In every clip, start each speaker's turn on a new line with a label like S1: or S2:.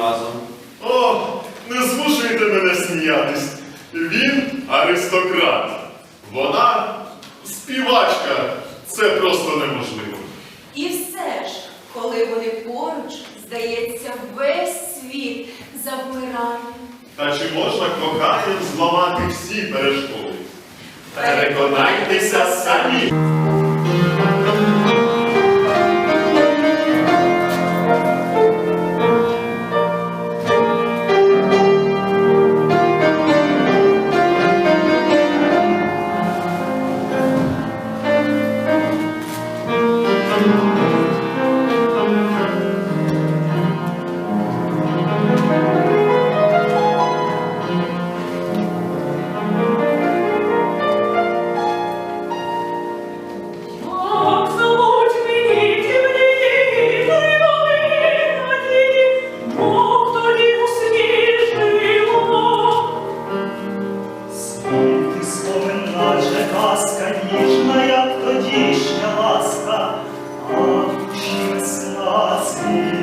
S1: разом.
S2: О, не змушуйте мене сміятись. Він аристократ. Вона співачка. Це просто неможливо.
S3: І все ж, коли вони поруч, здається, весь світ завмирає.
S2: Та чи можна коханням зламати всі перешкоди? Переконайтеся самі.
S4: Спомин, наче ніжна, як тодішня ласка, а в душі весна цвіла.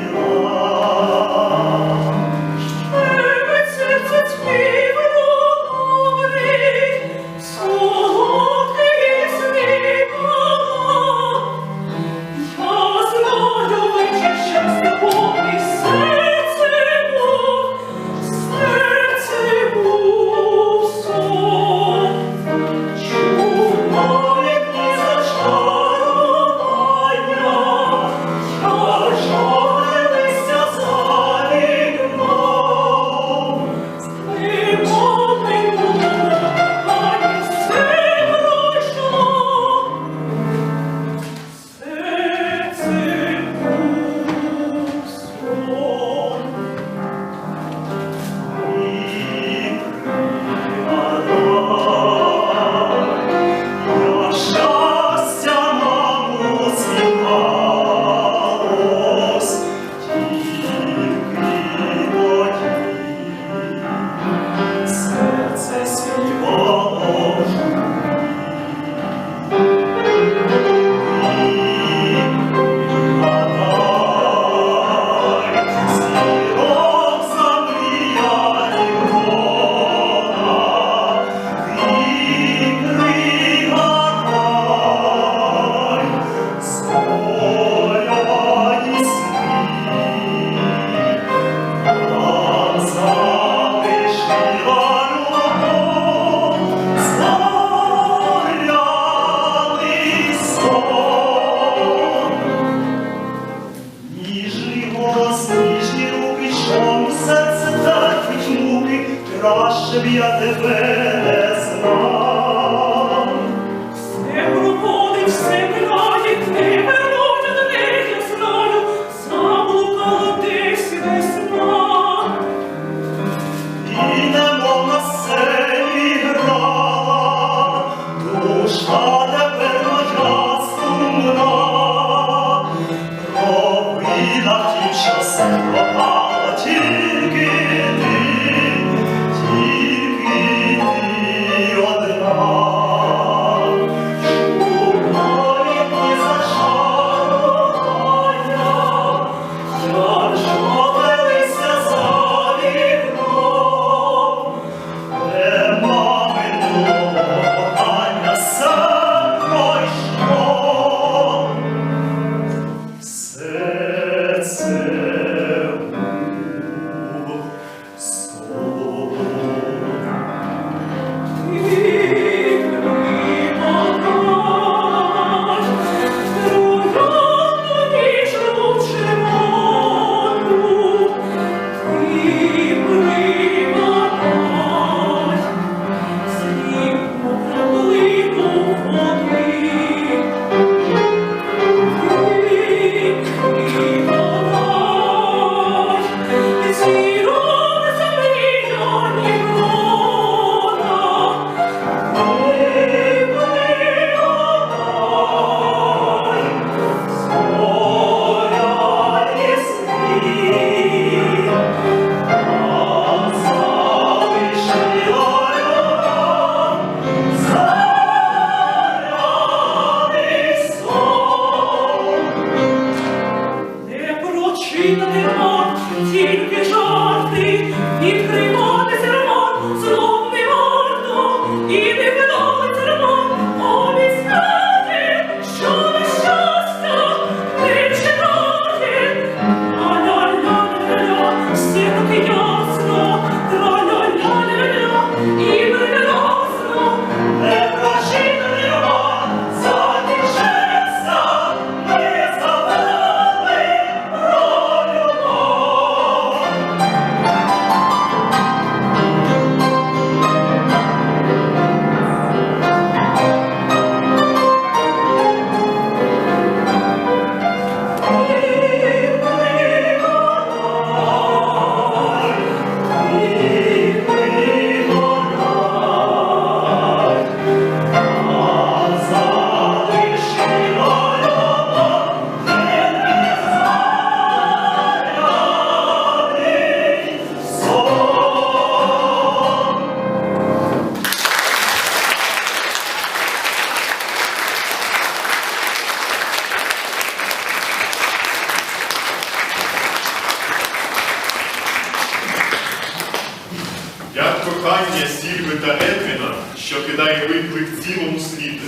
S2: Що кидає виклик цілому світу.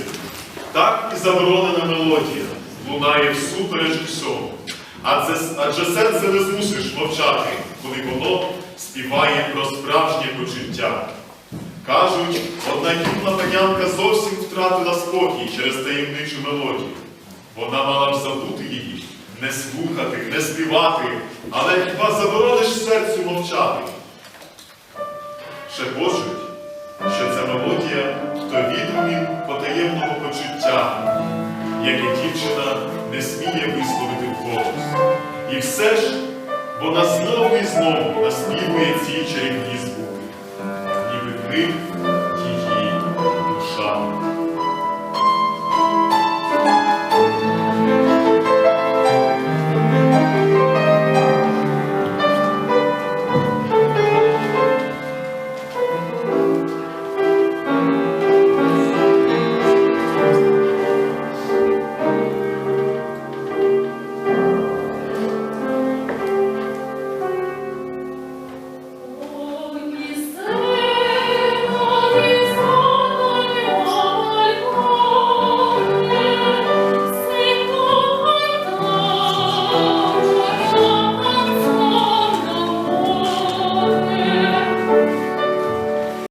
S2: Так і заборонена мелодія лунає всупереч усьому. Адже, адже серце не змусиш мовчати, коли воно співає про справжнє почуття. Кажуть, одна юна панянка зовсім втратила спокій через таємничу мелодію. Вона мала б забути її, не слухати, не співати, але хіба заборониш серцю мовчати? Шепочуть, відгумін почуття, яке дівчина не сміє висловити вголос. І все ж вона знову і знову наспівує ці чарівні звуки, ніби грим